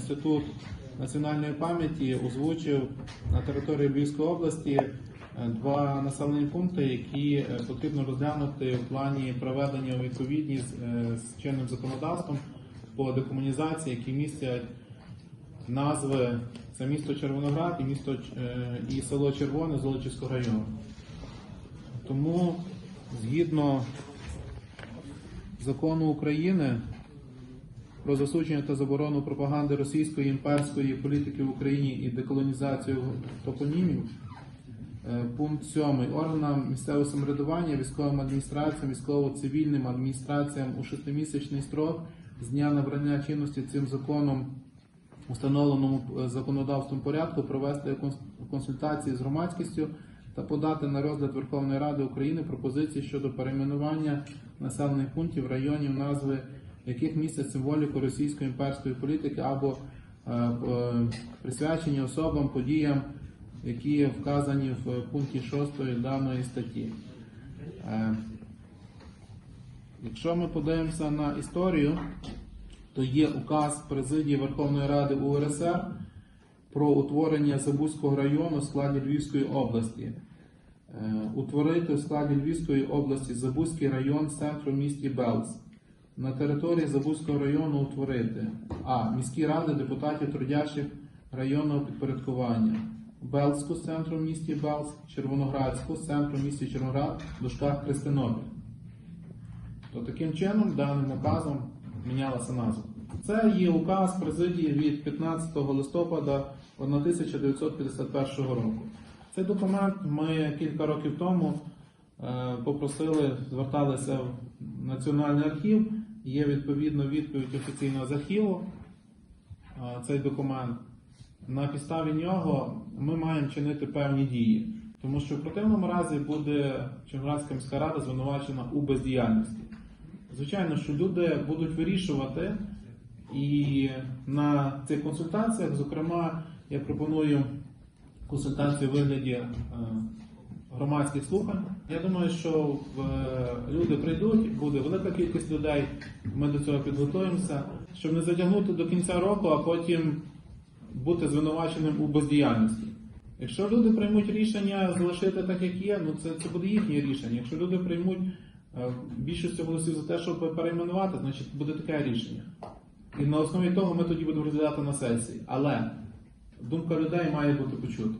інститут національної пам'яті озвучив на території Львівської області е, два населені пункти, які е, потрібно розглянути в плані проведення у відповідність е, з чинним законодавством по декомунізації, які містять назви це місто Червоноград і місто і село Червоне Золочівського району. Тому згідно закону України про засудження та заборону пропаганди російської імперської політики в Україні і деколонізацію топонімів. Е, Пункт 7. Органам місцевого самоврядування, військовим адміністраціям, військово-цивільним адміністраціям у шестимісячний строк з дня набрання чинності цим законом установленому е, законодавством порядку провести консультації з громадськістю та подати на розгляд Верховної Ради України пропозиції щодо перейменування населених пунктів, районів, назви яких містять символіку російської імперської політики або е, е, присвячені особам, подіям, які вказані в пункті 6 даної статті. Е, Якщо ми подивимося на історію, то є указ президії Верховної Ради УРСР про утворення Забузького району в складі Львівської області. Утворити в складі Львівської області Забузький район центру місті Белз. На території Забузького району утворити А. Міські ради депутатів трудящих районного підпорядкування. Белзьку з центру місті Белз, Червоноградську з центру в місті Червоноград, дужках Христинопіль. То таким чином даним указом мінялася назва. Це є указ президії від 15 листопада 1951 року. Цей документ ми кілька років тому е, попросили, зверталися в Національний архів. Є відповідно відповідь офіційного з архіву. е, Цей документ. На підставі нього ми маємо чинити певні дії, тому що в противному разі буде Червоноградська міська рада звинувачена у бездіяльності. Звичайно, що люди будуть вирішувати, і на цих консультаціях, зокрема, я пропоную консультацію у вигляді е, громадських слухань. Я думаю, що е, люди прийдуть, буде велика кількість людей. Ми до цього підготуємося, щоб не затягнути до кінця року, а потім бути звинуваченим у бездіяльності. Якщо люди приймуть рішення залишити так, як є, ну це, це буде їхнє рішення. Якщо люди приймуть е, більшістю голосів за те, щоб перейменувати, значить буде таке рішення. І на основі того ми тоді будемо розглядати на сесії. Але думка людей має бути почута.